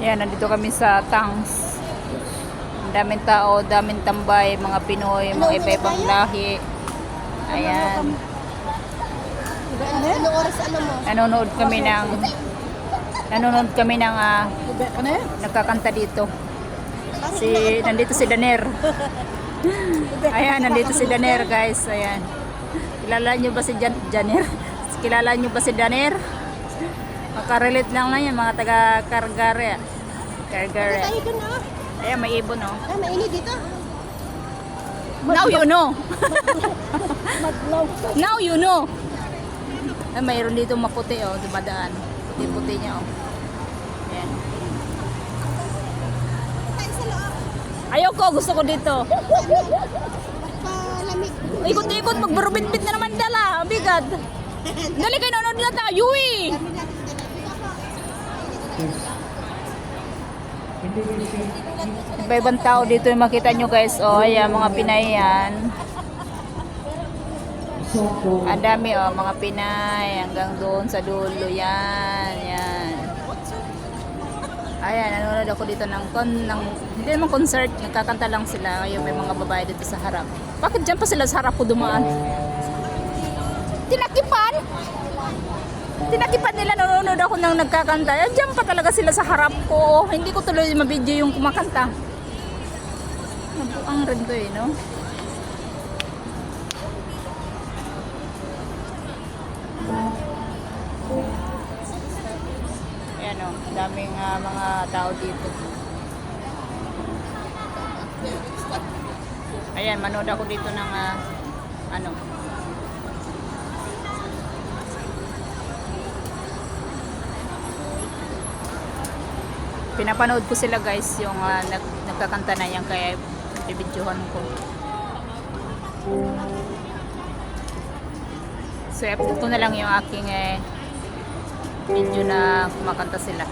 Yan, nandito kami sa Tangs. Ang daming tao, daming tambay, mga Pinoy, mga iba-ibang lahi. Ayan. Ano oras ano mo? Nanonood kami ng nanonood kami ng Ano yan? nagkakanta dito. Si nandito si Daner. Ayan, nandito si Daner, guys. Ayan. Kilala niyo ba si Jan Janer? Kilala niyo ba si Daner? Makarelate lang na yan, mga taga Kargare. Kargare. Tayo ka na. Ayan, may ibon, oh. Ah, mainit dito. Now you know. Now you know. Ay, mayroon dito maputi, oh, dumadaan. Puti-puti niya, oh. Ayan. Tayo. Ayoko, gusto ko dito. Ikot-ikot, magbarubit-bit na naman dala. Ang bigat. Dali kayo, nanonood na tayo, eh. Iba-ibang tao dito yung makita nyo guys. O, oh, ayan, mga Pinay yan. Ang dami, oh, mga Pinay. Hanggang doon sa dulo. Yan, yan. Ayan, nanonood ako dito ng, kon, ng hindi naman concert, nagkakanta lang sila. Ayun, may mga babae dito sa harap. Bakit dyan pa sila sa harap ko dumaan? Tinakipan nila, nanonood ako ng nagkakanta. Yan, dyan pa talaga sila sa harap ko. Hindi ko tuloy mabidyo yung kumakanta. Nabuang rin to eh, no? Ayan o, daming ah, mga tao dito. Ayan, manood ako dito ng ah, ano. Pinapanood ko sila guys, yung ah, nag, nagkakanta na yan kaya bibidyohan ko. So, ko na lang yung aking eh, video na kumakanta sila.